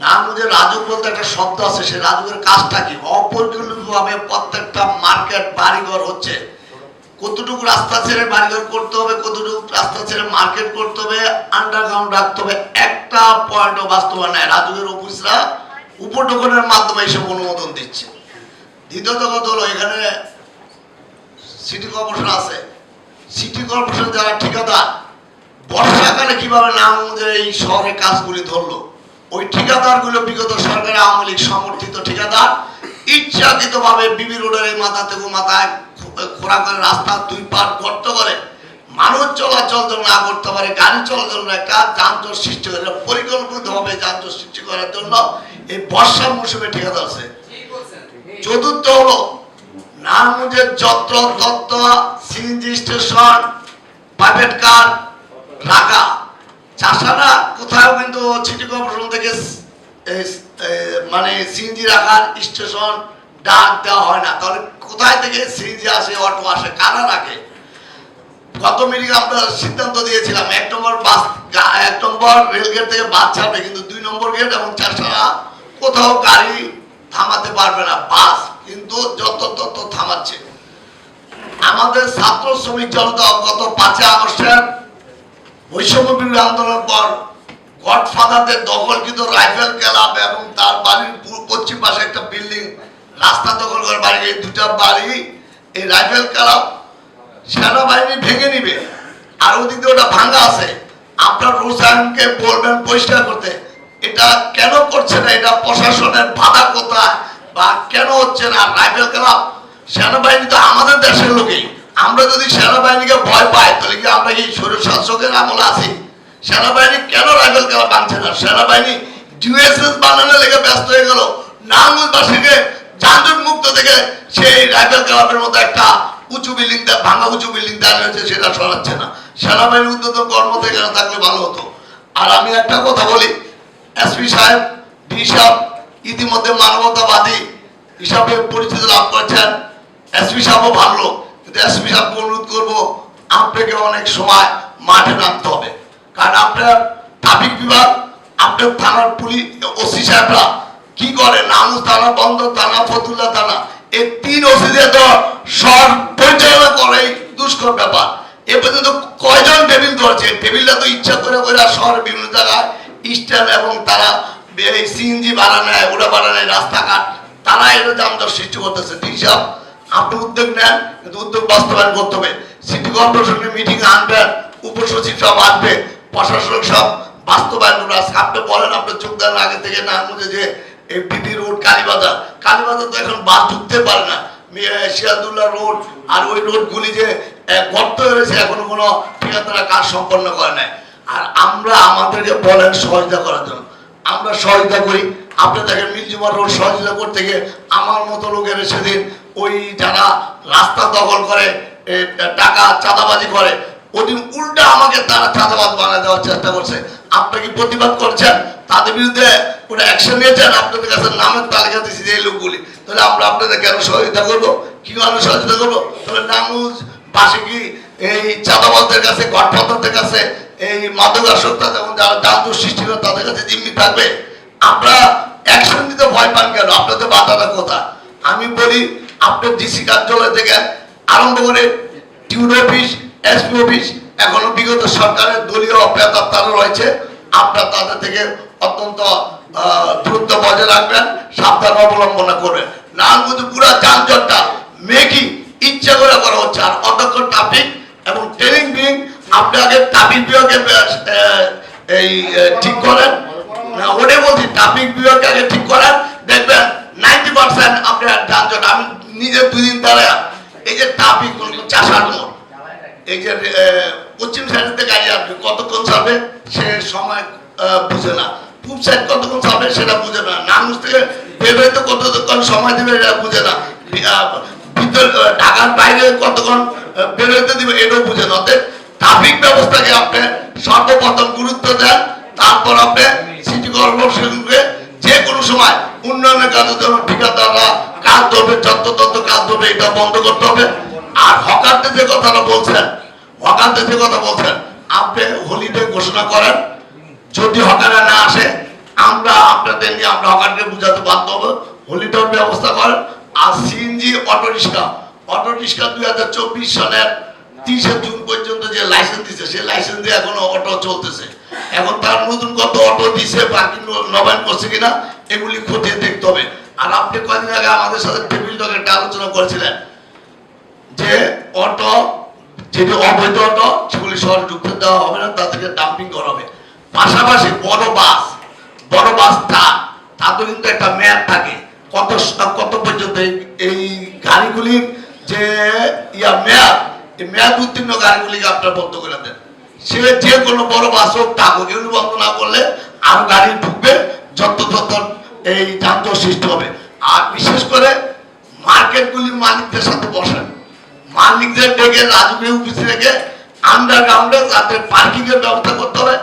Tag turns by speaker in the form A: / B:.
A: নারায়ণগঞ্জের রাজুক বলতে একটা শব্দ আছে সেই রাজুকের কাজটা কি? অপরিকল্পিতভাবে প্রত্যেকটা মার্কেট, বাড়িঘর হচ্ছে। কতটুকু রাস্তা ছেড়ে বাড়িঘর করতে হবে, কতটুকু রাস্তা ছেড়ে মার্কেট করতে হবে আন্ডারগ্রাউন্ড রাখতে হবে, একটা পয়েন্টও বাস্তবায়ন নাই। রাজুকের অফিসরা উপটোকনের মাধ্যমে এসব অনুমোদন দিচ্ছে। দ্বিতীয়ত কথা হলো, এখানে সিটি কর্পোরেশন আছে। সিটি কর্পোরেশন যারা ঠিকাদার, বর্ষাকালে কীভাবে নারায়ণগঞ্জের এই শহরে কাজগুলি ধরলো? ওই ঠিকাদারগুলো বিগত সরকারের আওয়ামী লীগ সমর্থিত ঠিকাদার ইচ্ছাকৃত ভাবে বিবি রোডের মাথা থেকে মাথায় খোরা করে রাস্তা দুই পাট গর্ত করে। মানুষ চলাচল যেন না করতে পারে, গাড়ি চলাচল একটা যানজট সৃষ্টি করে পরিকল্পিত ভাবে যানজট সৃষ্টি করার জন্য এই বর্ষা মৌসুমে ঠিকাদার আছে। চতুর্থ হলো নারায়ণগঞ্জের যত্র, তত্ত্ব, সিএনজি স্টেশন, প্রাইভেট কার রাখা চাষারা কোথাও কিন্তু সিটি কর্পোরেশন থেকে মানে সিএনজি রাখার স্টেশন ডাক দেওয়া হয় না। তাহলে কোথায় থেকে সিএনজি আসে অটো আসে, কারা রাখে? গত মিটিং আমরা সিদ্ধান্ত দিয়েছিলাম, এক নম্বর বাস এক নম্বর রেলগেট থেকে বাস ছাড়বে, কিন্তু দুই নম্বর গেট এবং চাষারা কোথাও গাড়ি থামাতে পারবে না, বাস। কিন্তু যত তত থামাচ্ছে। আমাদের ছাত্র শ্রমিক জনতা গত পাঁচই আগস্টের বৈষম্য বিরোধী আন্দোলনের পর গডফাদারদের দখলকৃত রাইফেল ক্লাব এবং তার বাড়ির পশ্চিম পাশে একটা বিল্ডিং, রাস্তা দখল করে বাড়ি, এই দুটা বাড়ি, এই রাইফেল ক্লাব সেনাবাহিনী ভেঙে নিবে। আর ওদিকে ওটা ভাঙা আছে। আপনার রুসায়নকে বলবেন পরিষ্কার করতে, এটা কেন করছে না? এটা প্রশাসনের বাধা কোথায়? বা কেন হচ্ছে না? রাইফেল ক্লাব সেনাবাহিনী তো আমাদের দেশের লোকই। আমরা যদি সেনাবাহিনীকে ভয় পাই, তাহলে কি আমরা কি শরীর শাসকের আমলে আছি? সেনাবাহিনী কেন রাইফেল ক্লাব বানছে না? সেনাবাহিনী ডিউএসএস বানানোর লেগে ব্যস্ত হয়ে গেল। নারায়ণগঞ্জবাসীকে যানজট মুক্ত থেকে সেই রাইফেল ক্লাবের মতো একটা উঁচু বিল্ডিং ভাঙা উঁচু বিল্ডিং দাঁড়িয়ে রয়েছে সেটা সরাচ্ছে না। সেনাবাহিনীর উদ্যত কর্ম থেকে না থাকলে ভালো হতো। আর আমি একটা কথা বলি এসপি সাহেব ডি সাহেব ইতিমধ্যে মানবতাবাদী হিসাবে পরিচিতি লাভ করেছেন। এসপি সাহেবও ভালো। অনুরোধ করব, আপনাকে অনেক সময় মাঠে নামতে হবে। কারণ আপনার ট্রাফিক বিভাগ, আপনার থানার পুলিশ, ওসি সাহেবরা কি করে? নানুস থানা, বন্দর থানা, ফতুল্লা থানা, এই তিন ওসি দিয়ে তো শহর পরিচালনা করে দুষ্কর ব্যাপার। এ পর্যন্ত কয়জন টেবিল ধরেছে? টেবিলটা তো ইচ্ছা করে করে শহরের বিভিন্ন জায়গায় স্ট্যান্ড এবং তারা সিএনজি ভাড়া নেয় ওরা নেয় রাস্তাঘাট তারা এর যানজট সৃষ্টি করতেছে। ঠিক আপনি উদ্যোগ নেন, কিন্তু উদ্যোগ বাস্তবায়ন করতে হবে। সিটি কর্পোরেশনের মিটিং আনবেন উপসচিব সব আসবে, প্রশাসক সব বাস্তবায়ন করবে। আপনি বলেন আপনার যোগদানের আগে থেকে না মধ্যে যে এই বিপি রোড, কালীবাজার কালীবাজার তো এখন বাস ঢুকতে পারে না। সিরাজুল্লাহ রোড আর ওই রোডগুলি যে গর্ত হয়েছে, এখনও কোনো ঠিকাদারা কাজ সম্পন্ন করে নাই। আর আমরা আমাদেরকে বলেন সহযোগিতা করার জন্য। আমরা সহযোগিতা করি। আপনি দেখেন মিলজুমার রোড সহযোগিতা করতে গিয়ে আমার মতো লোকের সেদিন ওই যারা রাস্তা দখল করে টাকা চাঁদাবাজি করে, ওদিন উল্টা আমাকে তারা চাঁদাবাজ বানিয়ে দেওয়ার চেষ্টা করছে। আপনি কি প্রতিবাদ করছেন? তাদের বিরুদ্ধে কোনো অ্যাকশন নিয়েছেন? আপনাদের কাছে নামের তালিকা দিচ্ছি যে লোকগুলি। তাহলে আমরা আপনাদের কেন সহযোগিতা করব? কি কারণে সহযোগিতা করব? তাহলে নামুজ পাশে কি এই চাঁদাবাজদের কাছে, গডফাদারদের কাছে, এই মাদকাসক্তা যেমন যারা দান্ত সৃষ্টি করে তাদের কাছে জিম্মি থাকবে। আমরা অ্যাকশন দিতে ভয় পান কেন? আপনাদের বাধাটা কোথায়? আমি বলি আপনার ডিসি কার্যালয় থেকে আরম্ভ করে টিউন অফিস এসপি অফিস এখনও বিগত সরকারের দলীয় পেতার তারা রয়েছে। আপনার তাদের থেকে অত্যন্ত আহ, দূরত্ব বজায় রাখবেন সাবধান অবলম্বন করবেন। নারায়ণগঞ্জ পুরো যানজটটা মেকি ইচ্ছা করে করা হচ্ছে। আর অধ্যক্ষ ট্রাফিক এবং ট্রেনিং বিং আপনি আগে ট্রাফিক বিভাগে এই ঠিক করেন। ওটাই বলছি ট্রাফিক বিভাগকে এই যে পশ্চিম সাইড থেকে গাড়ি আসবে কতক্ষণ ছাড়বে সে সময় বুঝে না। পূব সাইড কতক্ষণ ছাড়বে সেটা বুঝে না। নানুষ থেকে বের হইতে কতক্ষণ সময় দেবে এটা বুঝে না। ভিতর ঢাকার বাইরে কতক্ষণ বের হইতে দিবে এটাও বুঝে না। অতএব ট্রাফিক ব্যবস্থাকে আপনি সর্বপ্রথম গুরুত্ব দেন। তারপর আপনি সিটি কর্পোরেশনকে যে কোনো সময় উন্নয়নের কাজের জন্য ঠিকাদাররা কাজ ধরবে, যত্রতত্র কাজ ধরবে, এটা বন্ধ করতে হবে। আর হকারদের যে কথাটা বলছেন হকারদের যে কথা বলছেন। আপনি হলিডে ঘোষণা করেন, যদি হকাররা না আসে, আমরা আপনাদের সরকারকে বুঝাতে বাধ্য হবে। হোলিটাউন ব্যবস্থা করেন। আর CNG auto rickshaw auto rickshaw দুই হাজার চব্বিশ সালের তিরিশে জুন পর্যন্ত যে লাইসেন্স দিচ্ছে সেই লাইসেন্স দিয়ে এখনও অটো চলতেছে। এখন তার নতুন কত অটো দিছে বাকি নবায়ন করছে কিনা, এগুলি খতিয়ে দেখতে হবে। আর আপনি কদিন আগে আমাদের সাথে টেবিল টক একটা আলোচনা করেছিলেন যে অটো যেটি অবৈধ সেগুলি শহরে ঢুকতে দেওয়া হবে না তাদেরকে ডাম্পিং করা হবে। পাশাপাশি বড় বাস বড় বাস ট্রাক তাদের কিন্তু একটা মেয়াদ থাকে। কত কত পর্যন্ত এই- গাড়িগুলির যে, ইয়া মেয়াদ, এই মেয়াদ উত্তীর্ণ গাড়িগুলিকে আপনারা বন্ধ করে দেন। সে যে কোনো বড় বাস হোক ট্রাক হোক এগুলি বন্ধ না করলে আরও গাড়ি ঢুকবে, যত তত এই যানজট সৃষ্টি হবে। আর বিশেষ করে মার্কেটগুলির মালিকদের সাথে বসেন। মালিকদের ডেকে রাজকীয় অফিস থেকে আন্ডারগ্রাউন্ডে তাদের পার্কিং এর ব্যবস্থা করতে হবে।